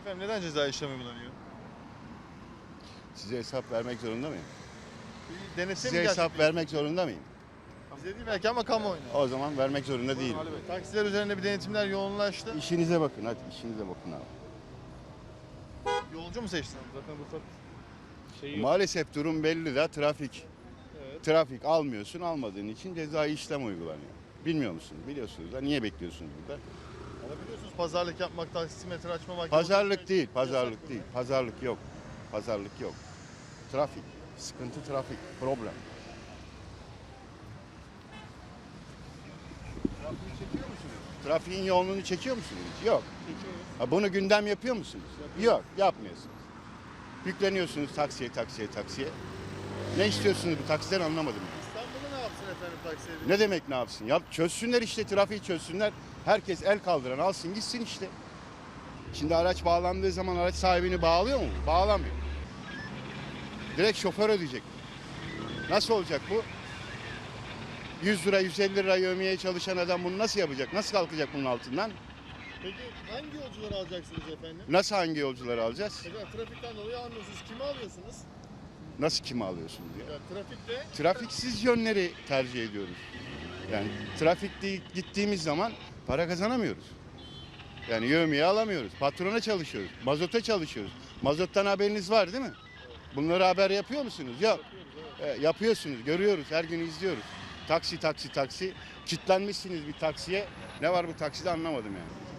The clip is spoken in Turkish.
Efendim neden ceza işlemi uygulanıyor? Size hesap vermek zorunda mıyım? Bir denese Size mi hesap vermek zorunda mıyım? Bize değil belki ama kamuoyuna. O zaman vermek zorunda değilim. Ali Bey, Taksiler üzerinde bir denetimler yoğunlaştı. İşinize bakın hadi işinize bakın abi. Yolcu mu seçtiniz? Zaten ruhsat şeyi yok. Maalesef durum belli de trafik. Evet. Trafik almıyorsun almadığın için cezai işlem uygulanıyor. Bilmiyor musunuz? Biliyorsunuz da niye bekliyorsunuz burada? Biliyorsunuz pazarlık yapmak, taksimetre açmamak. Pazarlık değil, pazarlık değil. Pazarlık yok. Pazarlık yok. Trafik. Sıkıntı trafik. Problem. Trafiği çekiyor musunuz? Trafiğin yoğunluğunu çekiyor musunuz? Yok. Çekiyoruz. Ha, bunu gündem yapıyor musunuz? Yok, yapmıyorsunuz. Yükleniyorsunuz taksiye, taksiye, taksiye. Ne istiyorsunuz bu taksiden anlamadım. yani. İstanbul'da ne yapsın efendim taksiye? Ne demek ne yapsın? Yap çözsünler işte trafiği çözsünler. Herkes el kaldıran alsın gitsin işte. Şimdi araç bağlandığı zaman araç sahibini bağlıyor mu? Bağlamıyor. Direkt şoför ödeyecek. Nasıl olacak bu? 100 lira 150 lira yövmeye çalışan adam bunu nasıl yapacak? Nasıl kalkacak bunun altından? Peki hangi yolcuları alacaksınız efendim? Nasıl hangi yolcuları alacağız? Efendim trafikten dolayı almıyorsunuz. Kimi alıyorsunuz? Nasıl kimi alıyorsunuz ya? Ya trafikte Trafiksiz yönleri tercih ediyoruz. Yani trafikte gittiğimiz zaman para kazanamıyoruz. Yani yövmiye alamıyoruz. Patrona çalışıyoruz. Mazota çalışıyoruz. Mazottan haberiniz var değil mi? Bunları haber yapıyor musunuz? Yok. E, yapıyorsunuz. Görüyoruz. Her gün izliyoruz. Taksi taksi taksi. Kitlenmişsiniz bir taksiye. Ne var bu takside anlamadım yani.